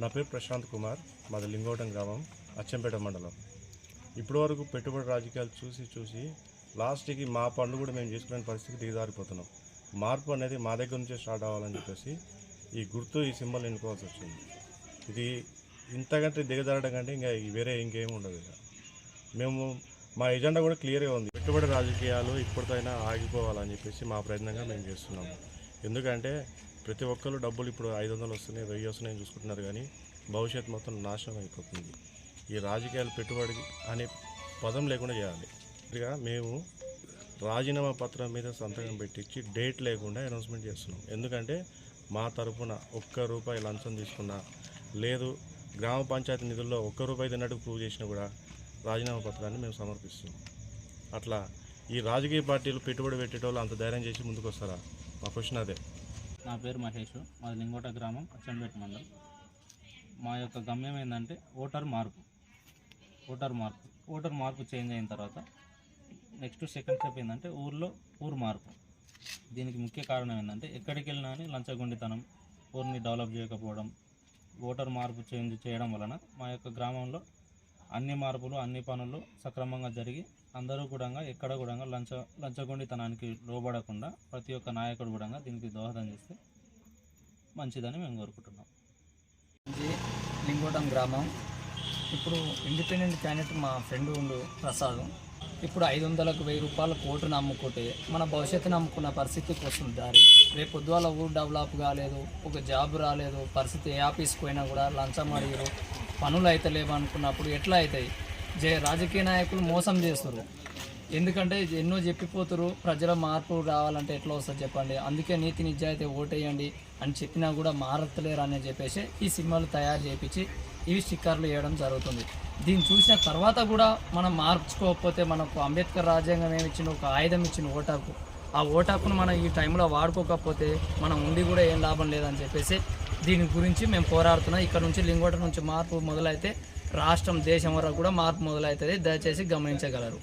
నా పేరు ప్రశాంత్ కుమార్ మాది లింగోటం గ్రామం అచ్చంపేట మండలం. ఇప్పటి వరకు పెట్టుబడి రాజకీయాలు చూసి చూసి లాస్ట్కి మా పనులు కూడా మేము చేసుకునే పరిస్థితికి దిగజారిపోతున్నాం. మార్పు అనేది మా దగ్గర నుంచే స్టార్ట్ అవ్వాలని చెప్పేసి ఈ గుర్తు ఈ సింబల్ ఎన్నుకోవాల్సి వచ్చింది. ఇది ఇంతకంటే దిగజారడం కంటే ఇంకా వేరే ఇంకేం ఉండదు ఇక. మేము మా ఎజెండా కూడా క్లియర్గా ఉంది. పెట్టుబడి రాజకీయాలు ఇప్పటికైనా ఆగిపోవాలని చెప్పేసి మా ప్రయత్నంగా మేము చేస్తున్నాము. ఎందుకంటే ప్రతి ఒక్కరు డబ్బులు ఇప్పుడు ఐదు వందలు వస్తున్నాయి వెయ్యి వస్తున్నాయని చూసుకుంటున్నారు కానీ భవిష్యత్తు మొత్తం నాశనం అయిపోతుంది. ఈ రాజకీయాలు పెట్టుబడి అనే పదం లేకుండా చేయాలి. ఇదిగా మేము రాజీనామా పత్రం మీద సంతకం పెట్టించి డేట్ లేకుండా అనౌన్స్మెంట్ చేస్తున్నాం. ఎందుకంటే మా తరపున ఒక్క రూపాయి లంచం తీసుకున్నా లేదు గ్రామ పంచాయతీ నిధుల్లో ఒక్క రూపాయి తిన్నట్టు ప్రూవ్ చేసినా కూడా రాజీనామా పత్రాన్ని మేము సమర్పిస్తున్నాం. అట్లా ఈ రాజకీయ పార్టీలు పెట్టుబడి పెట్టేటోళ్ళు అంత ధైర్యం చేసి ముందుకు వస్తారా మా క్వశ్చన్ అదే. నా పేరు మహేష్. మాది లింగోట గ్రామం అచ్చంపేట మండలం. మా యొక్క గమ్యం ఏంటంటే ఓటర్ మార్పు. ఓటర్ మార్పు. ఓటర్ మార్పు చేంజ్ అయిన తర్వాత నెక్స్ట్ సెకండ్ స్టెప్ ఏంటంటే ఊర్లో ఊరు మార్పు. దీనికి ముఖ్య కారణం ఏంటంటే ఎక్కడికి వెళ్ళినా కానీ లంచగొండితనం ఊరిని డెవలప్ చేయకపోవడం ఓటర్ మార్పు చేంజ్ చేయడం వలన మా యొక్క గ్రామంలో అన్ని మార్పులు అన్ని పనులు సక్రమంగా జరిగి అందరూ కూడా ఎక్కడ కూడా లంచ లంచగొండితనానికి లోబడకుండా ప్రతి ఒక్క నాయకుడు కూడా దీనికి దోహదం చేస్తే మంచిదని మేము కోరుకుంటున్నాం. ఇది లింగోటం గ్రామం. ఇప్పుడు ఇండిపెండెంట్ క్యాండిడేట్ మా ఫ్రెండ్ ఉండు ప్రసాద్. ఇప్పుడు ఐదు వందలకు వెయ్యి రూపాయల కోటు నమ్ముకుంటే మన భవిష్యత్తుని నమ్ముకున్న పరిస్థితికి వస్తుంది దారి. రేపు పొద్దువాల ఊరు డెవలప్ కాలేదు ఒక జాబ్ రాలేదు పరిస్థితి ఏ ఆఫీస్కి పోయినా కూడా లంచం అడిగారు. పనులు అయితే లేవనుకున్నప్పుడు ఎట్లా అవుతాయి? జే రాజకీయ నాయకులు మోసం చేస్తారు ఎందుకంటే ఎన్నో చెప్పిపోతారు ప్రజల మార్పు రావాలంటే ఎట్లా వస్తుంది చెప్పండి. అందుకే నీతి నిజాయితీ ఓటేయండి అని చెప్పినా కూడా మారతలేరు అని చెప్పేసి ఈ సినిమాలు తయారు చేయించి ఇవి స్టిక్కర్లు వేయడం జరుగుతుంది. దీన్ని చూసిన తర్వాత కూడా మనం మార్చుకోకపోతే మనకు అంబేద్కర్ రాజ్యాంగం ఏమిచ్చిన ఒక ఆయుధం ఇచ్చిన ఓటాకు. ఆ ఓటాకును మనం ఈ టైంలో వాడుకోకపోతే మనం ఉండి కూడా ఏం లాభం లేదని చెప్పేసి దీని గురించి మేము పోరాడుతున్నాం. ఇక్కడ నుంచి లింగోట నుంచి మార్పు మొదలైతే రాష్ట్రం దేశం వరకు కూడా మార్పు మొదలవుతుంది దయచేసి గమనించగలరు.